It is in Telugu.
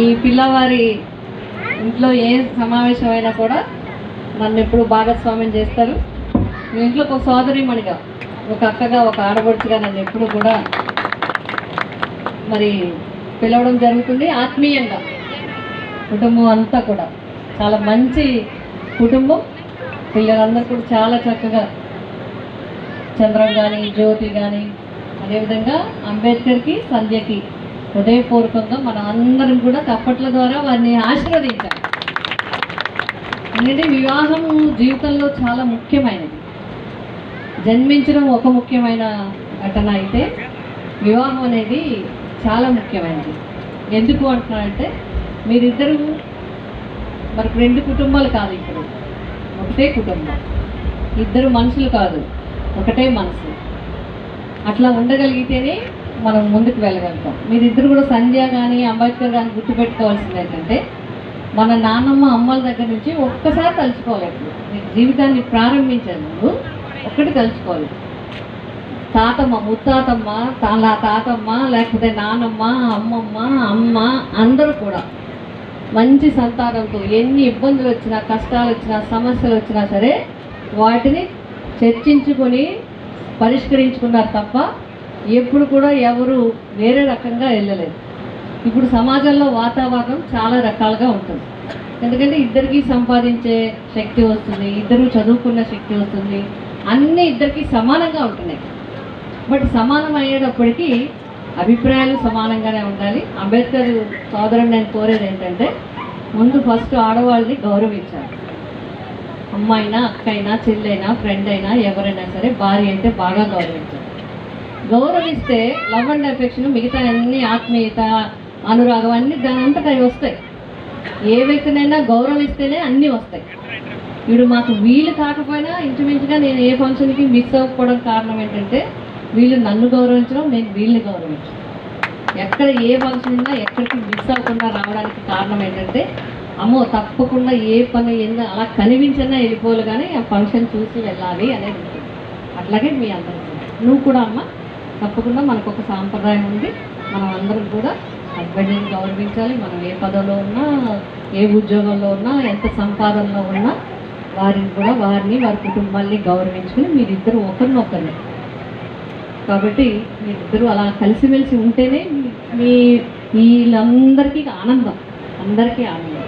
ఈ పిల్లవారి ఇంట్లో ఏ సమావేశమైనా కూడా నన్ను ఎప్పుడు భాగస్వామ్యం చేస్తారు. మీ ఇంట్లో ఒక సోదరిమణిగా ఒక అక్కగా ఒక ఆడబడుచుగా నన్ను ఎప్పుడు కూడా మరి పిలవడం జరుగుతుంది. ఆత్మీయంగా కుటుంబం అంతా కూడా చాలా మంచి కుటుంబం. పిల్లలందరూ కూడా చాలా చక్కగా చంద్రం కానీ జ్యోతి కానీ అదేవిధంగా అంబేద్కర్కి సంధ్యకి హృదయపూర్వకంగా మన అందరం కూడా తప్పట్ల ద్వారా వారిని ఆశీర్వదించాలి. ఎందుకంటే వివాహం జీవితంలో చాలా ముఖ్యమైనది. జన్మించడం ఒక ముఖ్యమైన ఘటన అయితే వివాహం అనేది చాలా ముఖ్యమైనది. ఎందుకు అంటున్నారంటే మీరిద్దరూ మరి రెండు కుటుంబాలు కాదు ఇప్పుడు ఒకటే కుటుంబం. ఇద్దరు మనుషులు కాదు ఒకటే మనసు. అట్లా ఉండగలిగితేనే మనం ముందుకు వెళ్ళగలుగుతాం. మీరిద్దరు కూడా సంధ్య కానీ అంబేద్కర్ కానీ గుర్తుపెట్టుకోవాల్సింది ఏంటంటే మన నాన్నమ్మ అమ్మల దగ్గర నుంచి ఒక్కసారి తలుచుకోవాలి ఇప్పుడు మీరు జీవితాన్ని ప్రారంభించే ముందు ఒక్కటి తలుచుకోవాలి తాతమ్మ ముత్తాతమ్మ తాలా తాతమ్మ లేకపోతే నానమ్మ అమ్మమ్మ అమ్మ అందరూ కూడా మంచి సంతానంతో ఎన్ని ఇబ్బందులు వచ్చినా కష్టాలు వచ్చినా సమస్యలు వచ్చినా సరే వాటిని చర్చించుకొని పరిష్కరించుకున్నారు తప్ప ఎప్పుడు కూడా ఎవరు వేరే రకంగా వెళ్ళలేదు. ఇప్పుడు సమాజంలో వాతావరణం చాలా రకాలుగా ఉంటుంది. ఎందుకంటే ఇద్దరికి సంపాదించే శక్తి వస్తుంది ఇద్దరు చదువుకున్న శక్తి వస్తుంది అన్నీ ఇద్దరికి సమానంగా ఉంటున్నాయి. బట్ సమానం అయ్యేటప్పటికీ అభిప్రాయాలు సమానంగానే ఉండాలి. అంబేద్కర్ సోదరుడు నేను కోరేది ఏంటంటే ముందు ఫస్ట్ ఆడవాళ్ళని గౌరవించాలి. అమ్మాయినా అక్కైనా చెల్లైనా ఫ్రెండ్ అయినా ఎవరైనా సరే భార్య అయితే బాగా గౌరవించాలి. గౌరవిస్తే లవ్ అండ్ అఫెక్షన్ మిగతా అన్ని ఆత్మీయత అనురాగం అన్ని దాని అంతటా అవి వస్తాయి. ఏ వ్యక్తినైనా గౌరవిస్తేనే అన్నీ వస్తాయి. వీడు మాకు వీలు కాకపోయినా ఇంచుమించుగా నేను ఏ ఫంక్షన్కి మిస్ అవ్వకపోవడం కారణం ఏంటంటే వీళ్ళు నన్ను గౌరవించడం నేను వీళ్ళని గౌరవించడం. ఎక్కడ ఏ ఫంక్షన్ ఉన్నా ఎక్కడికి మిస్ అవ్వకుండా రావడానికి కారణం ఏంటంటే అమ్మో తప్పకుండా ఏ పని ఏందో అలా కనిపించినా వెళ్ళిపోవాలి కానీ ఆ ఫంక్షన్ చూసి వెళ్ళాలి అనేది అట్లాగే మీ అందరూ నువ్వు కూడా అమ్మ. తప్పకుండా మనకు ఒక సాంప్రదాయం ఉంది. మనం అందరం కూడా హస్బెండ్ని గౌరవించాలి. మనం ఏ పదవిలో ఉన్నా ఏ ఉద్యోగంలో ఉన్నా ఎంత సంపాదనలో ఉన్నా వారిని కూడా వారిని వారి కుటుంబాన్ని గౌరవించుకుని మీరిద్దరు ఒకరినొకరిని కాబట్టి మీరిద్దరూ అలా కలిసిమెలిసి ఉంటేనే మీ వీళ్ళందరికీ ఆనందం. అందరికీ ఆనందం.